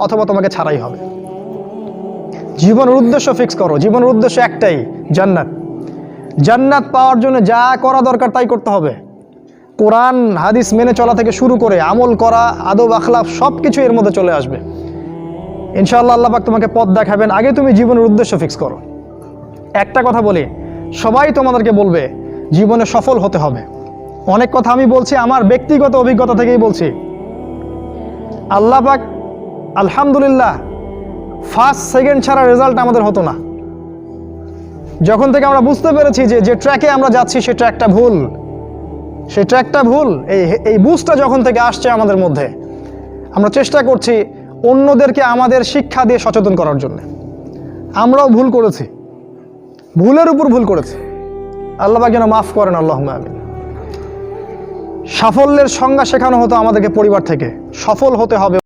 অথবা তোমাকে ছাড়াই হবে। জীবনের উদ্দেশ্য ফিক্স করো। জীবনের উদ্দেশ্য একটাই, জান্নাত। জান্নাত পাওয়ার জন্য যা করা দরকার তাই করতে হবে। কোরআন, হাদিস মেনে চলা থেকে শুরু করে আমল করা, আদব, আখলাপ সব কিছু এর মধ্যে চলে আসবে। ইনশাআল্লাহ আল্লাপাক তোমাকে পথ দেখাবেন। আগে তুমি জীবনের উদ্দেশ্য ফিক্স করো। একটা কথা বলি, সবাই তোমাদেরকে বলবে, জীবনে সফল হতে হবে। অনেক কথা আমি বলছি, আমার ব্যক্তিগত অভিজ্ঞতা থেকেই বলছি। আল্লাহ পাক আলহামদুলিল্লাহ ফার্স্ট সেকেন্ড ছাড়া রেজাল্ট আমাদের হতো না। যখন থেকে আমরা বুঝতে পেরেছি যে যে ট্র্যাকে আমরা যাচ্ছি, সে ট্র্যাকটা ভুল। সে ট্র্যাকটা ভুল। এই এই বুঝটা যখন থেকে আসছে আমাদের মধ্যে, আমরা চেষ্টা করছি অন্যদেরকে আমাদের শিক্ষা দিয়ে সচেতন করার জন্য। আমরাও ভুল করেছি। ভুলের উপর ভুল করেছি। আল্লাহ যেন মাফ করেন আল্লাহ আমিন। সাফল্যের সংজ্ঞা শেখানো হতো আমাদেরকে পরিবার থেকে। সফল হতে হবে